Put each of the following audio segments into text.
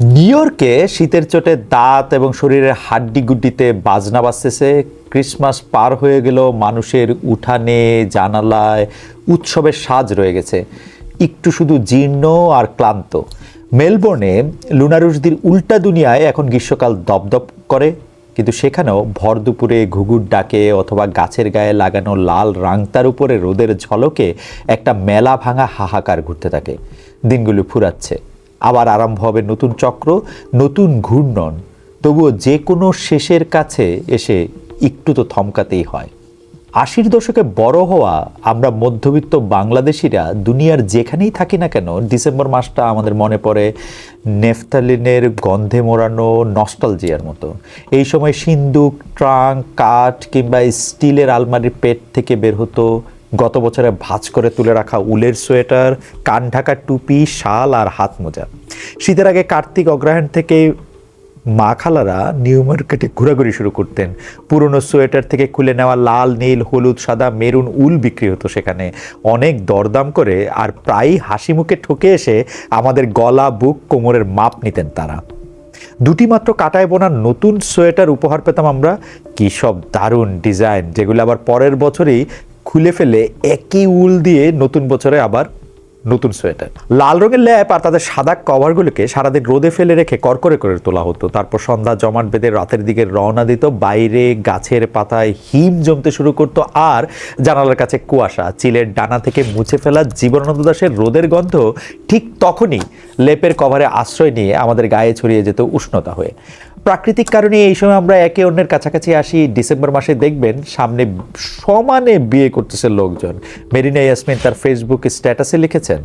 New ইয়র্কে শীতের চোটে দাঁত এবং শরীরের হাড্ডিগুড্ডিতে বাজনা বাজতেছে। ক্রিসমাস পার হয়ে গেল, মানুষের উঠানে, জানালায় উৎসবের সাজ রয়ে গেছে। একটু শুধু জীর্ণ আর ক্লান্ত। মেলবোর্নে লুনারুশদির উল্টা দুনিয়ায় এখন গ্রীষ্মকাল দপদপ করে, কিন্তু সেখানেও ভর দুপুরে ঘুঘুর ডাকে অথবা গাছের গায়ে লাগানো লাল রাংতার উপরে রোদের ঝলকে একটা মেলা ভাঙা হাহাকার ঘুরতে থাকে। দিনগুলো ফুরাচ্ছে। আবার আরম্ভ হবে নতুন চক্র, নতুন ঘূর্ণন। তবুও যে কোনো শেষের কাছে এসে একটু তো থমকাতেই হয়। আশির দশকে বড় হওয়া আমরা মধ্যবিত্ত বাংলাদেশিরা দুনিয়ার যেখানেই থাকি না কেন, ডিসেম্বর মাসটা আমাদের মনে পড়ে নেফতালিনের গন্ধে মোড়ানো নস্টালজিয়ার মতো। এই সময় সিন্দুক, ট্রাঙ্ক, কাঠ কিংবা স্টিলের আলমারির পেট থেকে বের হতো গত বছরে ভাঁজ করে তুলে রাখা উলের সোয়েটার, কান ঢাকা টুপি, শাল আর হাত মোজা। শীতের আগে কার্তিক অগ্রহায়ণ থেকে মা খালারা নিউ মার্কেটে ঘোরাঘুরি শুরু করতেন। পুরনো সোয়েটার থেকে খুলে নেওয়া লাল, নীল, হলুদ, সাদা, মেরুন উল বিক্রি হতো সেখানে। অনেক দরদাম করে আর প্রায়ই হাসি মুখে ঠকে এসে আমাদের গলা, বুক, কোমরের মাপ নিতেন তারা। দুটি মাত্র কাটায় বোনা নতুন সোয়েটার উপহার পেতাম আমরা। কী সব দারুণ ডিজাইন, যেগুলো আবার পরের বছরেই খুলে ফেলে একই উল দিয়ে নতুন বছরে আবার নতুন সোয়েটার। লাল রঙের ল্যাপ আর তাদের সাদা কভারগুলোকে সারাদিন রোদে ফেলে রেখে করকরে করে তোলা হতো। তারপর সন্ধ্যা জমাট বেঁধে রাতের দিকে রওনা দিত, বাইরে গাছের পাতায় হিম জমতে শুরু করতো আর জানালার কাছে কুয়াশা, চিলের ডানা থেকে মুছে ফেলা জীবনানন্দ দাসের রোদের গন্ধ ঠিক তখনই লেপের কভারে আশ্রয় নিয়ে আমাদের গায়ে ছড়িয়ে যেত উষ্ণতা হয়ে। প্রাকৃতিক কারণে এই সময় আমরা একে অন্যের কাছাকাছি আসি। ডিসেম্বর মাসে দেখবেন সামনে সমানে বিয়ে করতেছে লোকজন। মেরিনা ইয়াসমিন তার ফেসবুক স্ট্যাটাসে লিখেছেন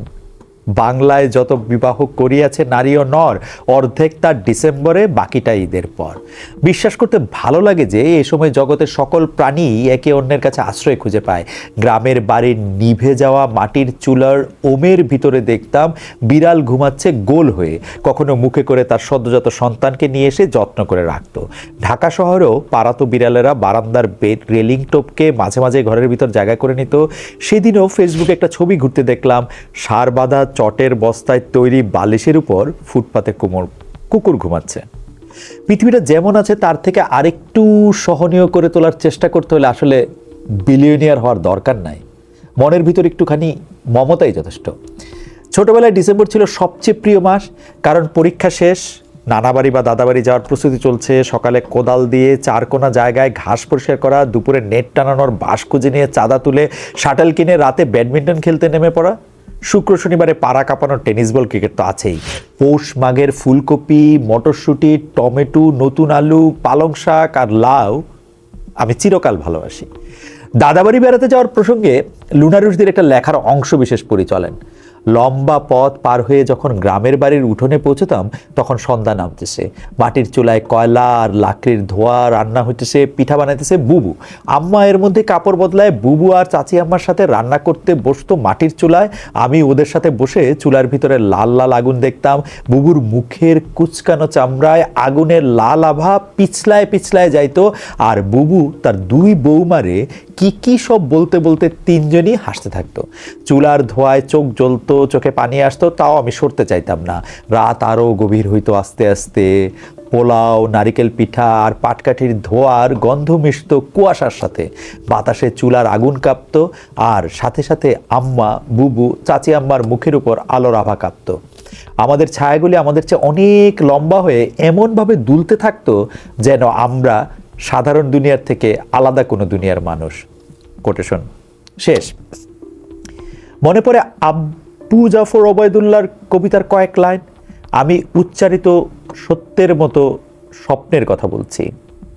বাংলায় যত বিবাহ করিয়াছে নারী ও নর, অর্ধেক তার ডিসেম্বরে, বাকিটা ঈদের পর। বিশ্বাস করতে ভালো লাগে যে, এ সময় জগতের সকল প্রাণী একে অন্যের কাছে আশ্রয় খুঁজে পায়। গ্রামের বাড়ির নিভে যাওয়া মাটির চুলার ওমের ভিতরে দেখতাম বিড়াল ঘুমাচ্ছে গোল হয়ে। কখনো মুখে করে তার সদ্যজাত সন্তানকে নিয়ে এসে যত্ন করে রাখত। ঢাকা শহরেও পাড়াতো বিড়ালেরা বারান্দার বেড, রেলিং টোপকে মাঝে মাঝে ঘরের ভিতর জায়গা করে নিত। সেদিনও ফেসবুকে একটা ছবি ঘুরতে দেখলাম। সার বাঁধা চটের বস্তায় তৈরি বালিশের উপর ফুটপাতে কুমোর, কুকুর ঘুমাচ্ছে। পৃথিবীটা যেমন আছে, তার থেকে আরেকটু সহনীয় করে তোলার চেষ্টা করতে হলে আসলে বিলিয়নিয়ার হওয়ার দরকার নাই। মনের ভিতর একটুখানি মমতাই যথেষ্ট। ছোটবেলায় ডিসেম্বর ছিল সবচেয়ে প্রিয় মাস, কারণ পরীক্ষা শেষ, নানাবাড়ি বা দাদাবাড়ি যাওয়ার প্রস্তুতি চলছে, সকালে কোদাল দিয়ে চারকোনা জায়গায় ঘাস পরিষ্কার করা, দুপুরে নেট টানানোর বাঁশ খুঁজে নিয়ে চাঁদা তুলে শাটেল কিনে রাতে ব্যাডমিন্টন খেলতে নেমে পড়া। শুক্র শনিবারে পাড়া কাঁপানো টেনিস বল ক্রিকেট তো আছেই। পৌষ মাঘের ফুলকপি, মটরশুঁটি, টমেটো, নতুন আলু, পালং শাক আর লাউ আমি চিরকাল ভালোবাসি। দাদাবাড়ি বেড়াতে যাওয়ার প্রসঙ্গে লুনারুশদের একটা লেখার অংশ বিশেষ পরিচলেন লম্বা পথ পার হয়ে যখন গ্রামের বাড়ির উঠোনে পৌঁছতাম, তখন সন্ধ্যা নামতেছে। মাটির চুলায় কয়লা আর লাকড়ির ধোয়া রান্না হইতেছে, পিঠা বানাইতেছে বুবু। আম্মা এর মধ্যে কাপড় বদলায় বুবু আর চাচি আম্মার সাথে রান্না করতে বসতো মাটির চুলায়। আমি ওদের সাথে বসে চুলার ভিতরে লাল লাল আগুন দেখতাম। বুবুর মুখের কুচকানো চামড়ায় আগুনের লাল আভা পিছলায় পিছলায় যাইতো আর বুবু তার দুই বৌমারে কি কি সব বলতে বলতে তিনজনই হাসতে থাকতো। চুলার ধোয়ায় চোখ জ্বলতো চোখে পানি আসতো, তাও আমি সরতে চাইতাম না। রাত আরও গভীর হইতো আস্তে আস্তে। পোলাও, নারিকেল পিঠা আর পাটকাঠির ধোয়ার গন্ধ মিশত কুয়াশার সাথে। বাতাসে চুলার আগুন কাঁপত আর সাথে সাথে আম্মা, বুবু, চাচি আম্মার মুখের উপর আলোর আভা কাঁপত। আমাদের ছায়াগুলি আমাদের চেয়ে অনেক লম্বা হয়ে এমনভাবে দুলতে থাকতো যেন আমরা সাধারণ দুনিয়ার থেকে আলাদা কোনো দুনিয়ার মানুষ। কোটেশন শেষ। মনে পড়ে আব্বু জাফর ওবায়দুল্লার কবিতার কয়েক লাইন। আমি উচ্চারিত সত্যের মতো স্বপ্নের কথা বলছি।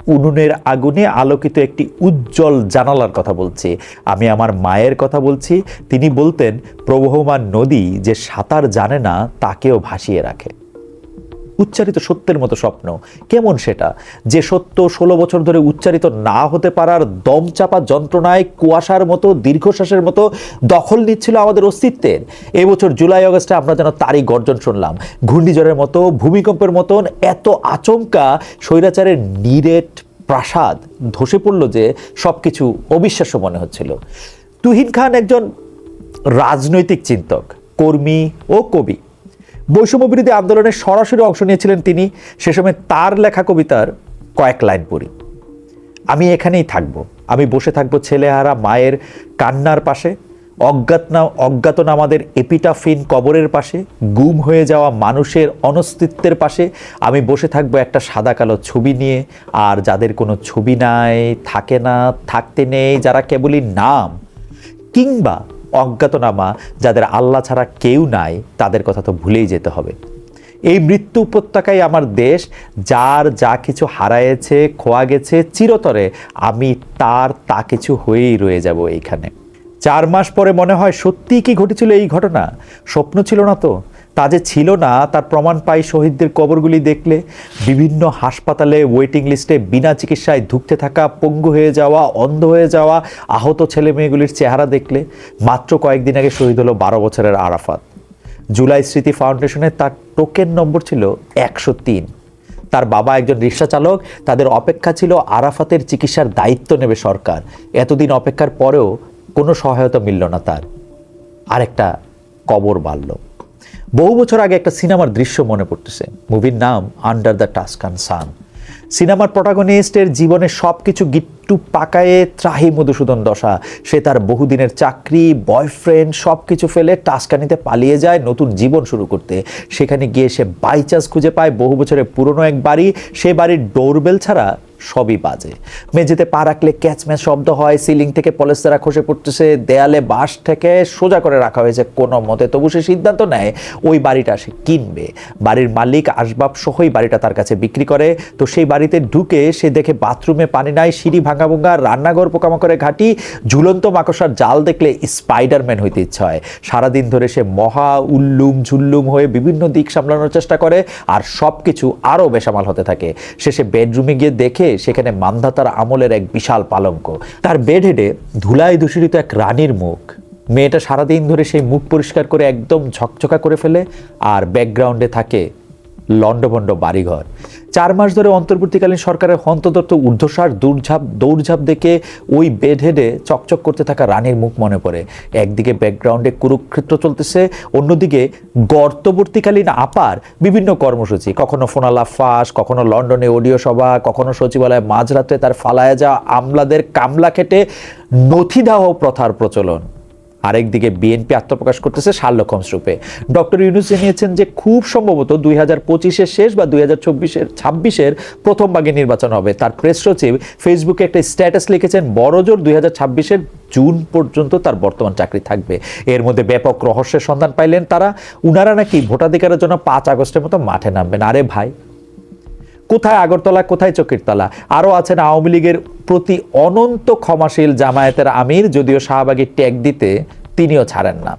উনুনের আগুনে আলোকিত একটি উজ্জ্বল জানালার কথা বলছি। আমি আমার মায়ের কথা বলছি। তিনি বলতেন, প্রবহমান নদী যে সাঁতার জানে না, তাকেও ভাসিয়ে রাখে। উচ্চারিত সত্যের মতো স্বপ্ন। কেমন সেটা? যে সত্য ষোলো বছর ধরে উচ্চারিত না হতে পারার দমচাপা যন্ত্রণায় কুয়াশার মতো, দীর্ঘশ্বাসের মতো দখল নিচ্ছিল আমাদের অস্তিত্বের। এবছর জুলাই, আগস্টে আমরা যেন তারই গর্জন শুনলাম। ঘূর্ণিঝড়ের মতো, ভূমিকম্পের মতন এত আচমকা স্বৈরাচারের নিরেট প্রাসাদ ধসে পড়ল যে সব কিছু অবিশ্বাস্য মনে হচ্ছিল। তুহিন খান একজন রাজনৈতিক চিন্তক, কর্মী ও কবি। বৈষম্য বিরোধী আন্দোলনে সরাসরি অংশ নিয়েছিলেন তিনি। সে সময় তার লেখা কবিতার কয়েক লাইন পড়ি। আমি এখানেই থাকব। আমি বসে থাকব ছেলেহারা মায়ের কান্নার পাশে। অজ্ঞাত অজ্ঞাতনা অজ্ঞাতনামাদের এপিটাফিন কবরের পাশে। গুম হয়ে যাওয়া মানুষের অনস্তিত্বের পাশে। আমি বসে থাকব একটা সাদা কালো ছবি নিয়ে। আর যাদের কোনো ছবি নাই, থাকে না, থাকতে নেই, যারা কেবলই নাম। কিংবা অজ্ঞাতনামা যাদের আল্লাহ ছাড়া কেউ নাই, তাদের কথা তো ভুলেই যেতে হবে। এই মৃত্যু উপত্যকায় আমার দেশ যার যা কিছু হারায়েছে, খোয়া গেছে, চিরতরে আমি তার তা কিছু হয়েই রয়ে যাব এইখানে। চার মাস পরে মনে হয় সত্যিই কি ঘটেছিল এই ঘটনা? স্বপ্ন ছিল না তো? তা যে ছিল না, তার প্রমাণ পাই শহীদদের কবরগুলি দেখলে। বিভিন্ন হাসপাতালে ওয়েটিং লিস্টে বিনা চিকিৎসায় ধুঁকতে থাকা, পঙ্গু হয়ে যাওয়া, অন্ধ হয়ে যাওয়া, আহত ছেলে মেয়েগুলির চেহারা দেখলে মাত্র কয়েকদিন আগে শহীদ হলো বারো বছরের আরাফাত। জুলাই স্মৃতি ফাউন্ডেশনে তার টোকেন নম্বর ছিল একশো তিন। তার বাবা একজন রিক্সা চালক, তাদের অপেক্ষা ছিল আরাফাতের চিকিৎসার দায়িত্ব নেবে সরকার। এতদিন অপেক্ষার পরেও কোনো সহায়তা মিলল না তার। আরেকটা কবর বাড়ল। বহু বছর আগে একটা সিনেমার দৃশ্য মনে পড়তেছে। মুভির নাম আন্ডার দ্য টাস্কান সান সিনেমার প্রটাগনিস্টের জীবনে সব কিছু গিট্টু পাকায়ে ত্রাহি মধুসূদন দশা। সে তার বহুদিনের চাকরি বয়ফ্রেন্ড সব কিছু ফেলে টাস্কানিতে পালিয়ে যায় নতুন জীবন শুরু করতে। সেখানে গিয়ে সে বাই চান্স খুঁজে পায় বহু বছরের পুরনো এক বাড়ি। সে বাড়ির ডোরবেল ছাড়া সবই বাজে। মেঝেতে পা রাখলে ক্যাচম্যাচ শব্দ হয় সিলিং থেকে পলেস্তারা খসে পড়তেছে, দেয়ালে বাঁশ থেকে সোজা করে রাখা হয়েছে কোনো মতে। তবু সে সিদ্ধান্ত নেয়, ওই বাড়িটা সে কিনবে। বাড়ির মালিক আসবাব সহই বাড়িটা তার কাছে বিক্রি করে। তো সেই বাড়িতে ঢুকে সে দেখে বাথরুমে পানি নাই, সিঁড়ি ভাঙা ভুঙ্গা, রান্নাঘর পোকামাকড়ে ঘাটি, ঝুলন্ত মাকড়সার জাল দেখলে স্পাইডারম্যান হইতে ইচ্ছা হয়। সারাদিন ধরে সে মহা উল্লুম ঝুল্লুম হয়ে বিভিন্ন দিক সামলানোর চেষ্টা করে আর সব কিছু আরও বেসামাল হতে থাকে। শেষে বেডরুমে গিয়ে দেখে সেখানে মান্ধাতার আমলের এক বিশাল পালঙ্ক। তার বেড হেডে ধুলায় দূষিত এক রানীর মুখ। মেয়েটা সারাদিন ধরে সেই মুখ পরিষ্কার করে একদম ঝকঝকা করে ফেলে আর ব্যাকগ্রাউন্ডে থাকে লণ্ডভণ্ড বাড়িঘর। চার মাস ধরে অন্তর্বর্তীকালীন সরকারের হন্তদত্ত ঊর্ধ্বসার দৌড়ঝাঁপ দৌড়ঝাঁপ দেখে ওই বেড হেডে চকচক করতে থাকা রানীর মুখ মনে পড়ে। একদিকে ব্যাকগ্রাউন্ডে কুরুক্ষেত্র চলতেছে, অন্যদিকে গর্তবর্তীকালীন আপার বিভিন্ন কর্মসূচি। কখনো ফোনালা ফাঁস, কখনো লন্ডনে অডিও সভা, কখনো সচিবালয়ে মাঝরাতে তার ফালায় যাওয়া আমলাদের কামলা খেটে নথিদাহ প্রথার প্রচলন। আরেকদিকে বিএনপি আত্মপ্রকাশ করতেছে শার্লক হোমস রূপে। ডক্টর ইউনুস জানিয়েছেন যে খুব সম্ভবত দুই হাজার শেষ বা দুই হাজার চব্বিশের, ছাব্বিশের প্রথম ভাগে নির্বাচন হবে। তার প্রেস সচিব ফেসবুকে একটা স্ট্যাটাস লিখেছেন বড়জোর দুই হাজার ছাব্বিশের জুন পর্যন্ত তার বর্তমান চাকরি থাকবে। এর মধ্যে ব্যাপক রহস্যের সন্ধান পাইলেন তারা। উনারা নাকি ভোটাধিকারের জন্য পাঁচ আগস্টের মতো মাঠে নামবেন। আরে ভাই কোথায় আগরতলা, কোথায় চকিরতলা? আরও আছেন আওয়ামী লীগের প্রতি অনন্ত ক্ষমাশীল জামায়াতের আমির, যদিও শাহবাগী ট্যাগ দিতে তিনিও ছাড়েন না।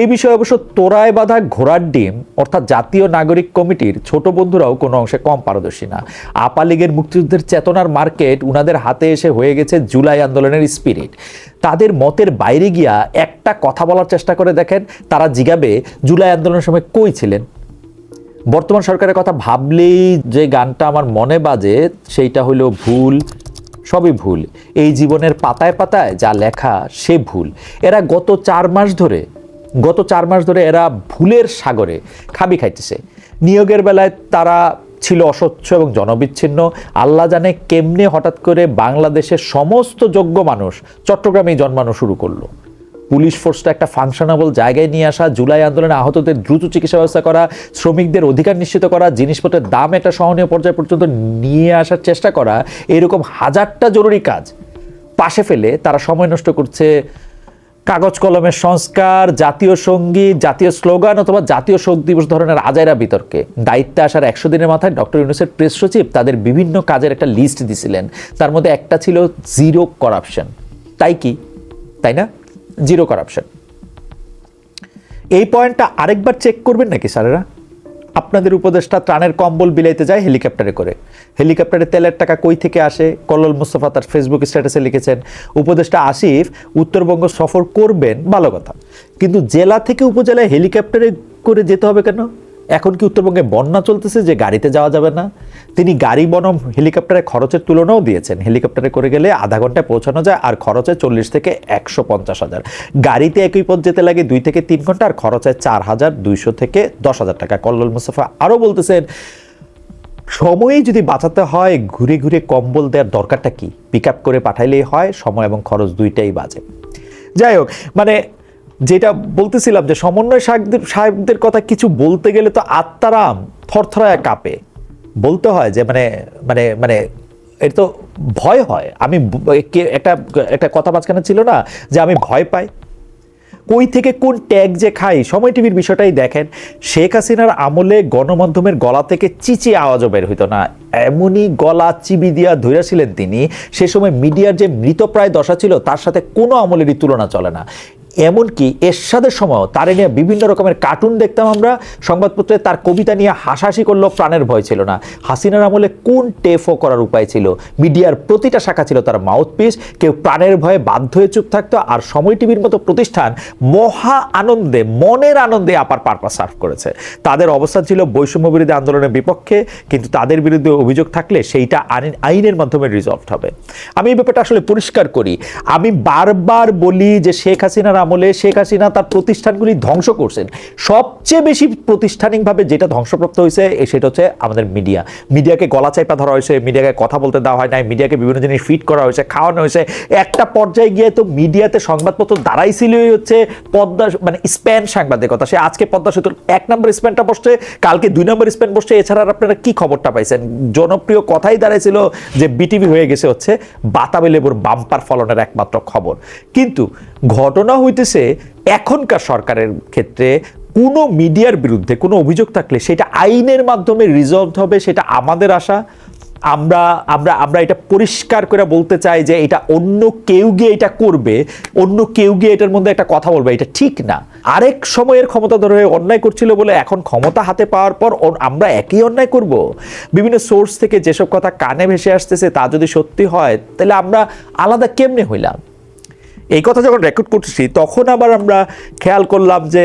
এই বিষয়ে অবশ্য তোরায় বাঁধা ঘোড়ার ডিম, অর্থাৎ জাতীয় নাগরিক কমিটির ছোট বন্ধুরাও কোনো অংশে কম পারদর্শী না। আপা লীগের মুক্তিযুদ্ধের চেতনার মার্কেট উনাদের হাতে এসে হয়ে গেছে জুলাই আন্দোলনের স্পিরিট তাদের মতের বাইরে গিয়া একটা কথা বলার চেষ্টা করে দেখেন, তারা জিগাবে জুলাই আন্দোলনের সময় কই ছিলেন? বর্তমান সরকারের কথা ভাবলেই যে গানটা আমার মনে বাজে, সেইটা হলো ভুল, সবই ভুল। এই জীবনের পাতায় পাতায় যা লেখা, সে ভুল। এরা গত চার মাস ধরে, গত চার মাস ধরে এরা ভুলের সাগরে খাবি খাইতেছে। নিয়োগের বেলায় তারা ছিল অস্বচ্ছ এবং জনবিচ্ছিন্ন। আল্লাহ জানে কেমনে হঠাৎ করে বাংলাদেশের সমস্ত যোগ্য মানুষ চট্টগ্রামেই জন্মানো শুরু করল। পুলিশ ফোর্সটা একটা ফাংশনাবল জায়গায় নিয়ে আসা, জুলাই আন্দোলনে আহতদের দ্রুত চিকিৎসা ব্যবস্থা করা, শ্রমিকদের অধিকার নিশ্চিত করা, জিনিসপত্রের দাম একটা সহনীয় পর্যায় পর্যন্ত নিয়ে আসার চেষ্টা করা, এরকম হাজারটা জরুরি কাজ পাশে ফেলে তারা সময় নষ্ট করছে কাগজ কলমের সংস্কার, জাতীয় সংগীত, জাতীয় স্লোগান অথবা জাতীয় শোক দিবস ধরনের আজাইরা বিতর্কে। দায়িত্বে আসার একশো দিনের মাথায় ডক্টর ইউনুসের প্রেস সচিব তাদের বিভিন্ন কাজের একটা লিস্ট দিছিলেন। তার মধ্যে একটা ছিল জিরো করাপশন তাই কি? তাই না? জিরো করাপশন এই পয়েন্টটা আরেকবার চেক করবেন নাকি স্যারেরা? আপনাদের উপদেষ্টা ত্রাণের কম্বল বিলাইতে যায় হেলিকপ্টারে করে। হেলিকপ্টারে তেলের টাকা কই থেকে আসে? কল্লোল মুস্তফা তার ফেসবুক স্ট্যাটাসে লিখেছেন। উপদেষ্টা আসিফ, উত্তরবঙ্গ সফর করবেন, ভালো কথা। কিন্তু জেলা থেকে উপজেলায় হেলিকপ্টারে করে যেতে হবে কেন? এখন কি উত্তরবঙ্গে বন্যা চলতেছে যে গাড়িতে যাওয়া যাবে না? তিনি গাড়ি, বনম হেলিকপ্টারে খরচের তুলনাও দিয়েছেন। হেলিকপ্টারে করে গেলে আধা ঘন্টায় পৌঁছানো যায়, আর খরচে চল্লিশ থেকে একশো পঞ্চাশ হাজার। গাড়িতে একই পথ যেতে লাগে দুই থেকে তিন ঘণ্টা, আর খরচে চার হাজার দুইশো থেকে দশ হাজার টাকা। কল্লোল মুস্তফা আরও বলতেছেন, সময়ে যদি বাঁচাতে হয়, ঘুরে ঘুরে কম্বল দেওয়ার দরকারটা কি? পিক করে পাঠাইলেই হয়, সময় এবং খরচ দুইটাই বাজে। যাই হোক মানে যেটা বলতেছিলাম যে সমন্বয় সাহেবদের সাহেবদের কথা কিছু বলতে গেলে তো আত্মারাম থরথরায় কাঁপে। বলতে হয় যে মানে মানে মানে এটা তো ভয় হয়। আমি একটা একটা কথা মাঝখানে ছিল না যে আমি ভয় পাই। কই থেকে কোন ট্যাগ যে খাই, সময় টিভির বিষয়টাই দেখেন, শেখ হাসিনার আমলে গণমাধ্যমের গলা থেকে চিচি আওয়াজও বের হইতো না। এমনই গলা চিবি দিয়া ধৈরাছিলেন তিনি। সে সময় মিডিয়ার যে মৃতপ্রায় দশা ছিল, তার সাথে কোনো আমলেরই তুলনা চলে না। এমনকি এরশাদের সময়ও তারে নিয়ে বিভিন্ন রকমের কার্টুন দেখতাম আমরা। সংবাদপত্রে তার কবিতা নিয়ে হাসাহাসি করলেও প্রাণের ভয় ছিল না। হাসিনার আমলে কোন টেফও করার উপায় ছিল? মিডিয়ার প্রতিটা শাখা ছিল তার মাউথপিস কেউ প্রাণের ভয়ে বাধ্য হয়ে চুপ থাকতো আর সময় টিভির মতো প্রতিষ্ঠান মহা আনন্দে, মনের আনন্দে আপার পারপাস সার্ভ করেছে। তাদের অবস্থান ছিল বৈষম্য বিরোধী আন্দোলনের বিপক্ষে, কিন্তু তাদের বিরুদ্ধে অভিযোগ থাকলে সেইটা আইন- আইনের মাধ্যমে রিজলভ হবে। আমি এই ব্যাপারটা আসলে পরিষ্কার করি। আমি বারবার বলি যে শেখ হাসিনার আমলে শেখ হাসিনা তার প্রতিষ্ঠানগুলি ধ্বংস করছেন। সবচেয়ে বেশি প্রতিষ্ঠানিকভাবে যেটা ধ্বংসপ্রাপ্ত হয়েছে সেটা হচ্ছে আমাদের মিডিয়া। মিডিয়াকে গলা চাইপা ধরা হয়েছে, মিডিয়াকে কথা বলতে দেওয়া হয় নাই, মিডিয়াকে বিভিন্ন জিনিস ফিট করা হয়েছে, খাওয়ানো হয়েছে। একটা পর্যায়ে গিয়ে তো মিডিয়াতে সংবাদপত্র দাঁড়াইছিলই হচ্ছে পদ্মা মানে স্প্যান সাংবাদিকতা। সে আজকে পদ্মা সেতুর এক নম্বর স্প্যানটা বসছে, কালকে দুই নম্বর স্প্যান বসছে। এছাড়া আপনারা কি খবরটা পাইছেন? জনপ্রিয় কথাই দাঁড়াইছিল যে বিটিভি হয়ে গেছে হচ্ছে বাতাবি লেবুর বাম্পার ফলনের একমাত্র খবর। কিন্তু ঘটনা হইতেছে এখনকার সরকারের ক্ষেত্রে কোনো মিডিয়ার বিরুদ্ধে কোনো অভিযোগ থাকলে সেটা আইনের মাধ্যমে রিজলভ হবে, সেটা আমাদের আশা। আমরা আমরা আমরা এটা পরিষ্কার করে বলতে চাই যে এটা অন্য কেউ গিয়ে এটা করবে, অন্য কেউ গিয়ে এটার মধ্যে একটা কথা বলবে, এটা ঠিক না। আরেক সময়ের ক্ষমতা ধরে অন্যায় করছিল বলে এখন ক্ষমতা হাতে পাওয়ার পর আমরা একই অন্যায় করব। বিভিন্ন সোর্স থেকে যেসব কথা কানে ভেসে আসতেছে তা যদি সত্যি হয়, তাহলে আমরা আলাদা কেমনে হইলাম? এই কথা যখন রেকর্ড করছি, তখন আবার আমরা খেয়াল করলাম যে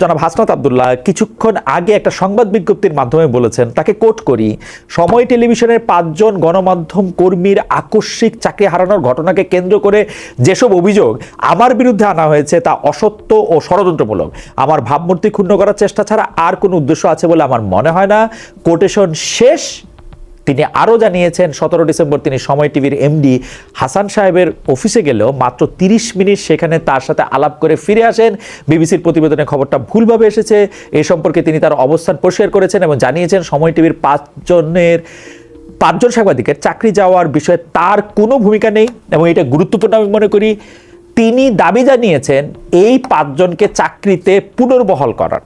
জনাব হাসনাত আবদুল্লাহ কিছুক্ষণ আগে একটা সংবাদ বিজ্ঞপ্তির মাধ্যমে বলেছেন, তাকে কোট করি, সময় টেলিভিশনের পাঁচজন গণমাধ্যম কর্মীর আকস্মিক চাকরি হারানোর ঘটনাকে কেন্দ্র করে যেসব অভিযোগ আমার বিরুদ্ধে আনা হয়েছে তা অসত্য ও ষড়যন্ত্রমূলক। আমার ভাবমূর্তি ক্ষুণ্ণ করার চেষ্টা ছাড়া আর কোনো উদ্দেশ্য আছে বলে আমার মনে হয় না। কোটেশন শেষ তিনি আরও জানিয়েছেন, সতেরো ডিসেম্বর তিনি সময় টিভির এমডি হাসান সাহেবের অফিসে গেলেও মাত্র তিরিশ মিনিট সেখানে তার সাথে আলাপ করে ফিরে আসেন। বিবিসির প্রতিবেদনে খবরটা ভুলভাবে এসেছে। এ সম্পর্কে তিনি তার অবস্থান পরিষ্কার করেছেন এবং জানিয়েছেন, সময় টিভির পাঁচজনের পাঁচজন সাংবাদিকের চাকরি যাওয়ার বিষয়ে তার কোনো ভূমিকা নেই এবং এটা গুরুত্বপূর্ণ আমি মনে করি। তিনি দাবি জানিয়েছেন, এই পাঁচজনকে চাকরিতে পুনর্বহাল করার।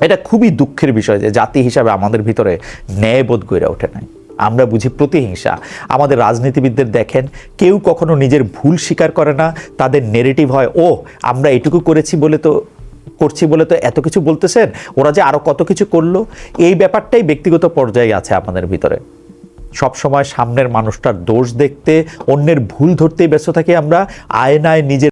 এটা খুবই দুঃখের বিষয় যে জাতি হিসাবে আমাদের ভিতরে ন্যায়বোধ গড়ে ওঠে নাই। আমরা বুঝি প্রতিহিংসা। আমাদের রাজনীতিবিদদের দেখেন, কেউ কখনো নিজের ভুল স্বীকার করে না, তাদের নেগেটিভ হয় ও আমরা এটুকু করেছি বলে তো, করছি বলে তো এত কিছু বলতেছেন? ওরা যে আরও কত কিছু করল? এই ব্যাপারটাই ব্যক্তিগত পর্যায়ে আছে আমাদের ভিতরে। সবসময় সামনের মানুষটার দোষ দেখতে, অন্যের ভুল ধরতেই ব্যস্ত থাকি আমরা, আয়নায় নিজের